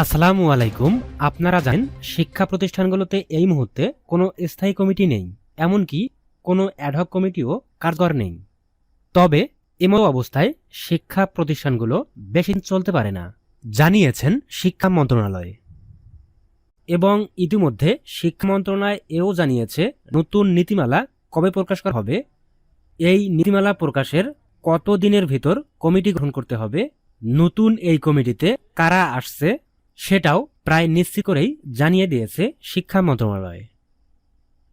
আসসালামু আলাইকুম। আপনারা জানেন, শিক্ষা প্রতিষ্ঠানগুলোতে এই মুহূর্তে কোনো স্থায়ী কমিটি নেই, এমনকি কোনো অ্যাডহক কমিটিও কার্যকর নেই। তবে এমন অবস্থায় শিক্ষা প্রতিষ্ঠানগুলো বেশি চলতে পারে না, জানিয়েছেন শিক্ষা মন্ত্রণালয়। এবং ইতিমধ্যে শিক্ষা মন্ত্রণালয় এও জানিয়েছে, নতুন নীতিমালা কবে প্রকাশ করা হবে, এই নীতিমালা প্রকাশের কত দিনের ভিতর কমিটি গ্রহণ করতে হবে, নতুন এই কমিটিতে কারা আসছে সেটাও প্রায় নিশ্চিত করেই জানিয়ে দিয়েছে শিক্ষা মন্ত্রণালয়।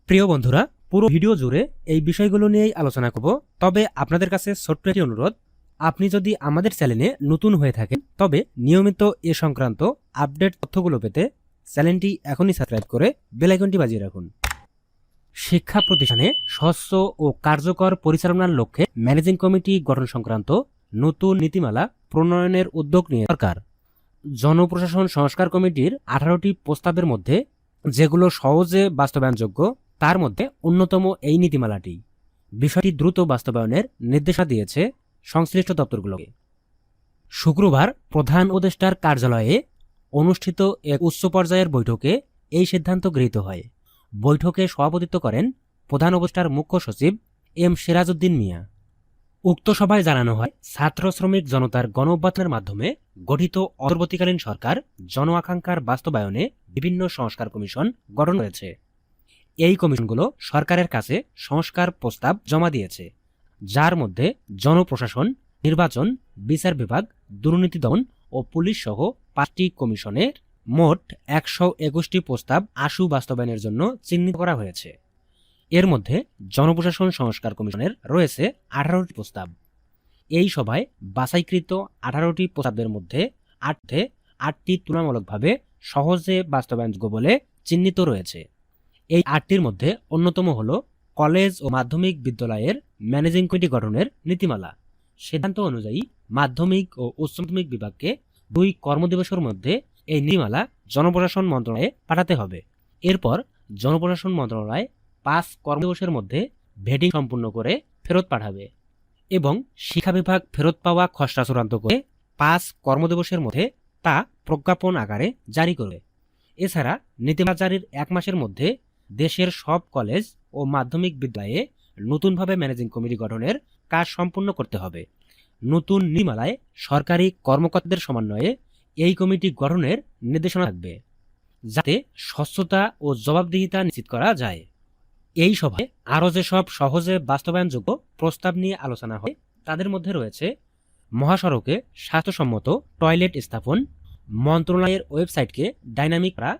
প্রিয় বন্ধুরা, পুরো ভিডিও জুড়ে এই বিষয়গুলো নিয়েই আলোচনা করব। তবে আপনাদের কাছে ছোট্ট একটি অনুরোধ, আপনি যদি আমাদের চ্যানেলে নতুন হয়ে থাকেন, তবে নিয়মিত এ সংক্রান্ত আপডেট তথ্যগুলো পেতে চ্যানেলটি এখনই সাবস্ক্রাইব করে বেলাইকনটি বাজিয়ে রাখুন। শিক্ষা প্রতিষ্ঠানে স্বচ্ছ ও কার্যকর পরিচালনার লক্ষ্যে ম্যানেজিং কমিটি গঠন সংক্রান্ত নতুন নীতিমালা প্রণয়নের উদ্যোগ নিয়ে সরকার জনপ্রশাসন সংস্কার কমিটির আঠারোটি প্রস্তাবের মধ্যে যেগুলো সহজে বাস্তবায়নযোগ্য, তার মধ্যে অন্যতম এই নীতিমালাটি। বিষয়টি দ্রুত বাস্তবায়নের নির্দেশা দিয়েছে সংশ্লিষ্ট দপ্তরগুলোকে। শুক্রবার প্রধান উপদেষ্টার কার্যালয়ে অনুষ্ঠিত এক উচ্চ পর্যায়ের বৈঠকে এই সিদ্ধান্ত গৃহীত হয়। বৈঠকে সভাপতিত্ব করেন প্রধান উপদেষ্টার মুখ্য সচিব এম সিরাজউদ্দিন মিয়া। উক্ত সভায় জানানো হয়, ছাত্র শ্রমিক জনতার গণ মাধ্যমে গঠিত অন্তর্বর্তীকালীন সরকার জন আকাঙ্ক্ষার বাস্তবায়নে বিভিন্ন সংস্কার কমিশন গঠন হয়েছে এই কমিশনগুলো সরকারের কাছে সংস্কার প্রস্তাব জমা দিয়েছে, যার মধ্যে জনপ্রশাসন, নির্বাচন, বিচার বিভাগ, দুর্নীতি দমন ও পুলিশ সহ পাঁচটি কমিশনের মোট একশো একুশটি প্রস্তাব আশু বাস্তবায়নের জন্য চিহ্নিত করা হয়েছে। এর মধ্যে জনপ্রশাসন সংস্কার কমিশনের রয়েছে আঠারোটি প্রস্তাব। এই সভায় বাছাইকৃত আঠারোটি প্রস্তাবের মধ্যে আটে আটটি তুলনামূলকভাবে সহজে বাস্তবায়নযোগ্য বলে চিহ্নিত রয়েছে। এই আটটির মধ্যে অন্যতম হল কলেজ ও মাধ্যমিক বিদ্যালয়ের ম্যানেজিং কমিটি গঠনের নীতিমালা। সিদ্ধান্ত অনুযায়ী মাধ্যমিক ও উচ্চ মাধ্যমিক বিভাগকে দুই কর্মদিবসের মধ্যে এই নীতিমালা জনপ্রশাসন মন্ত্রণালয়ে পাঠাতে হবে। এরপর জনপ্রশাসন মন্ত্রণালয় পাঁচ কর্মদিবসের মধ্যে ভেটিং সম্পূর্ণ করে ফেরত পাঠাবে এবং শিক্ষা বিভাগ ফেরত পাওয়া খসড়া চূড়ান্ত করে পাঁচ কর্মদিবসের মধ্যে তা প্রজ্ঞাপন আকারে জারি করবে। এছাড়া নীতিমালা জারির এক মাসের মধ্যে দেশের সব কলেজ ও মাধ্যমিক বিদ্যালয়ে নতুনভাবে ম্যানেজিং কমিটি গঠনের কাজ সম্পূর্ণ করতে হবে। নতুন নীতিমালায় সরকারি কর্মকর্তাদের সমন্বয়ে এই কমিটি গঠনের নির্দেশনা থাকবে, যাতে স্বচ্ছতা ও জবাবদিহিতা নিশ্চিত করা যায়। এই সভায় আরও যেসব সহজে বাস্তবায়নযোগ্য প্রস্তাব নিয়ে আলোচনা হয়, তাদের মধ্যে রয়েছে মহাসড়কে স্বাস্থ্যসম্মত টয়লেট স্থাপন, মন্ত্রণালয়ের ওয়েবসাইটকে ডাইনামিক করা,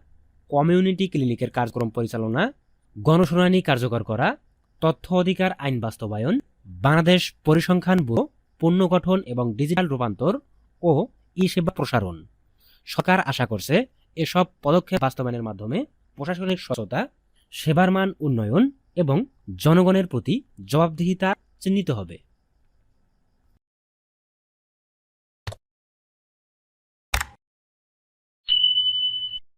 কমিউনিটি ক্লিনিকের কার্যক্রম পরিচালনা, গণশুনানি কার্যকর করা, তথ্য অধিকার আইন বাস্তবায়ন, বাংলাদেশ পরিসংখ্যান ব্যুরো পুনর্গঠন এবং ডিজিটাল রূপান্তর ও ই সেবা প্রসারণ। সরকার আশা করছে এসব পদক্ষেপ বাস্তবায়নের মাধ্যমে প্রশাসনিক স্বচ্ছতা সেবার মান উন্নয়ন এবং জনগণের প্রতি জবাবদিহিতা চিহ্নিত হবে।